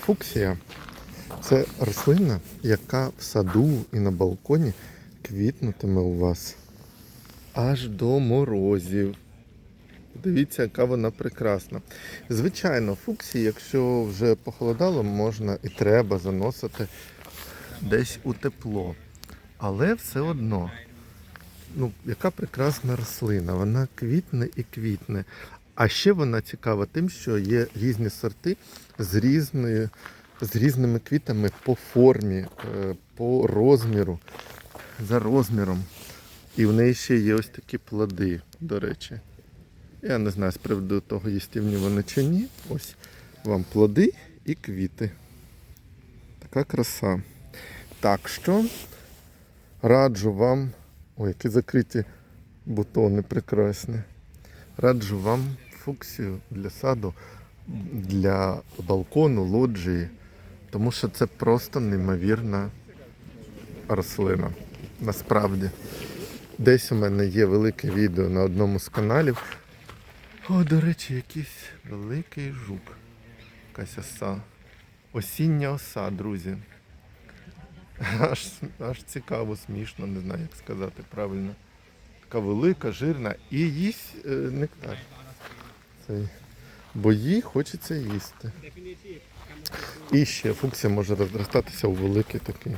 Фуксія це рослина, яка в саду і на балконі квітнутиме у вас аж до морозів. Дивіться, яка вона прекрасна. Звичайно, фуксії, якщо вже похолодало, можна і треба заносити десь у тепло. Але все одно, ну, яка прекрасна рослина, вона квітне і квітне. А ще вона цікава тим, що є різні сорти з, різною, з різними квітами по формі, е, по розміру, за розміром. І в неї ще є ось такі плоди, до речі. Я не знаю з приводу того, їстівні вони чи ні. Ось вам плоди і квіти. Така краса. Так що раджу вам. Ой, які закриті бутони прекрасні. Раджу вам фуксію для саду, для балкону, лоджії, тому що це просто неймовірна рослина. Насправді. Десь у мене є велике відео на одному з каналів. О, до речі, якийсь великий жук. Якась оса. Осіння оса, друзі. Аж, аж цікаво, смішно, не знаю, як сказати правильно. Така велика, жирна і їсть е, нектар. Цей. Бо їй хочеться їсти. І ще фуксія може розростатися у великий такий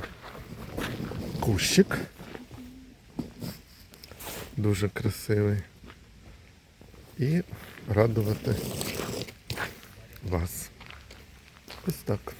кущик. Дуже красивий. І радувати вас. Ось так.